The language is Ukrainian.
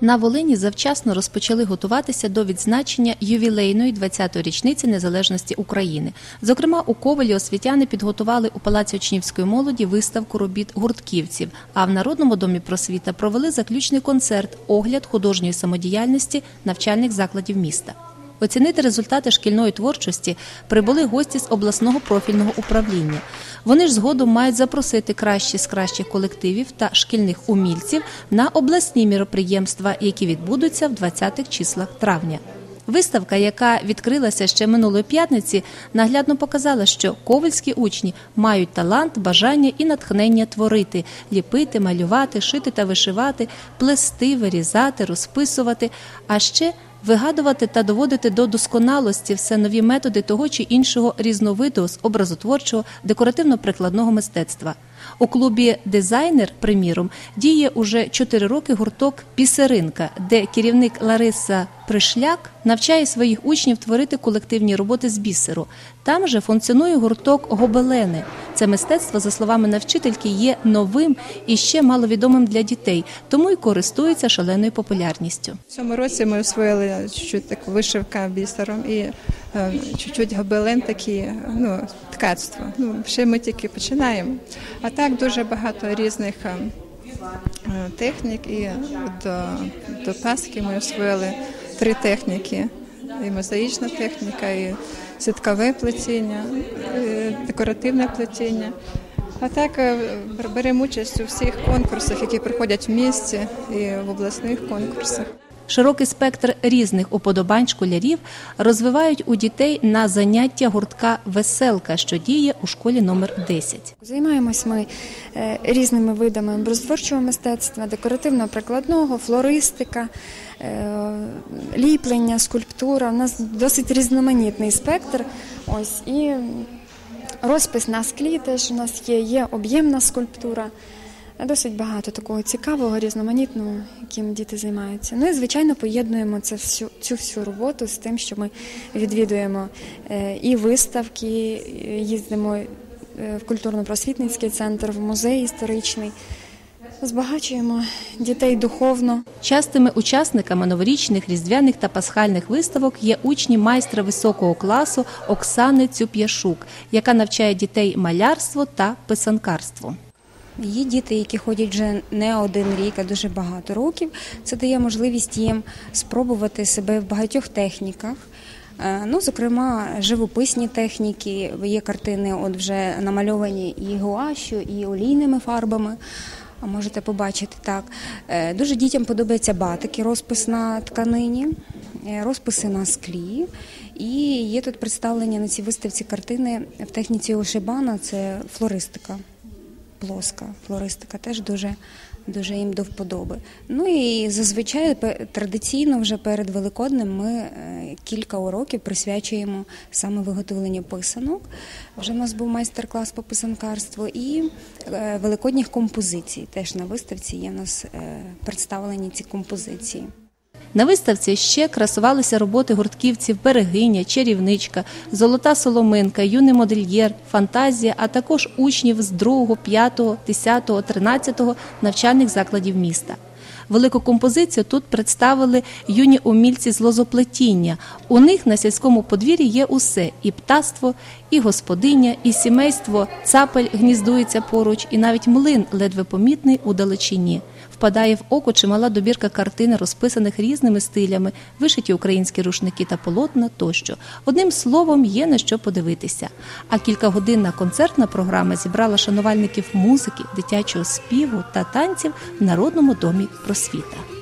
На Волині завчасно розпочали готуватися до відзначення ювілейної 20-ї річниці незалежності України. Зокрема, у Ковелі освітяни підготували у Палаці учнівської молоді виставку робіт гуртківців. А в Народному домі просвіта провели заключний концерт, огляд художньої самодіяльності навчальних закладів міста. Оцінити результати шкільної творчості прибули гості з обласного профільного управління. Вони ж згодом мають запросити кращі з кращих колективів та шкільних умільців на обласні міроприємства, які відбудуться в 20-х числах травня. Виставка, яка відкрилася ще минулої п'ятниці, наглядно показала, що ковальські учні мають талант, бажання і натхнення творити, ліпити, малювати, шити та вишивати, плести, вирізати, розписувати, а ще вигадувати та доводити до досконалості все нові методи того чи іншого різновиду з образотворчого декоративно-прикладного мистецтва. У клубі Дизайнер, приміром, діє уже 4 роки гурток Пісеринка, де керівник Лариса Пришляк навчає своїх учнів творити колективні роботи з бісеру. Там же функціонує гурток Гобелени. Це мистецтво, за словами навчительки, є новим і ще маловідомим для дітей, тому й користується шаленою популярністю. В цьому році ми освоїли чуть-чуть таку вишивка бісером і е, чуть-чуть гобелен такі, ну, ткацтво. Ну, ще ми тільки починаємо. А так дуже багато різних е, е, технік і до, до Пасхи ми освоїли три техніки. І мозаїчна техніка, і сіткове плетіння, і декоративне плетіння. А так е, беремо участь у всіх конкурсах, які проходять в місті і в обласних конкурсах. Широкий спектр різних уподобань школярів розвивають у дітей на заняття гуртка Веселка, що діє у школі номер 10. Займаємось ми е, різними видами образотворчого мистецтва, декоративно-прикладного, флористика, е, ліплення, скульптура. У нас досить різноманітний спектр. Ось і розпис на склі теж у нас є, є об'ємна скульптура. Досить багато такого цікавого, різноманітного, яким діти займаються. Ну і звичайно поєднуємо це всю цю всю роботу з тим, що ми відвідуємо е, і виставки, їздимо е, в культурно-просвітницький центр, в музей історичний. Збагачуємо дітей духовно. Частими учасниками новорічних, різдвяних та пасхальних виставок є учні майстра високого класу Оксани Цюп'яшук, яка навчає дітей малярству та писанкарству. Є діти, які ходять вже не один рік, а дуже багато років. Це дає можливість їм спробувати себе в багатьох техніках. Е, Ну, зокрема, живописні техніки, є картини, от вже намальовані і гуашю, і олійними фарбами. А можете побачити так. Е, Дуже дітям подобається батики, розпис на тканині, е, розписи на склі. І є тут представлення на цій виставці картини в техніці Ошибана, це флористика плоска флористика теж дуже дуже їм до вподоби. Ну і зазвичай традиційно вже перед Великоднем ми е, кілька уроків присвячуємо саме виготовленню писанок. Вже в нас був майстер-клас по писанкарству і е, великодніх композицій. Теж на виставці є в нас е, представлені ці композиції. На виставці ще красувалися роботи гуртківців Берегиня, Чарівничка, Золота Соломинка, Юний модельєр, Фантазія, а також учнів з 2, 5, 10, 13 навчальних закладів міста. Велику композицію тут представили юні умільці з лозоплетіння. У них на сільському подвір'ї є усе: і птаство, і господиня, і сімейство. Цапель гніздується поруч, і навіть млин ледве помітний у далечині. Впадає в око чимала добірка картин, розписаних різними стилями, вишиті українські рушники та полотна тощо. Одним словом, є на що подивитися. А кількагодинна концертна програма зібрала шанувальників музики, дитячого співу та танців в Народному домі просвіта.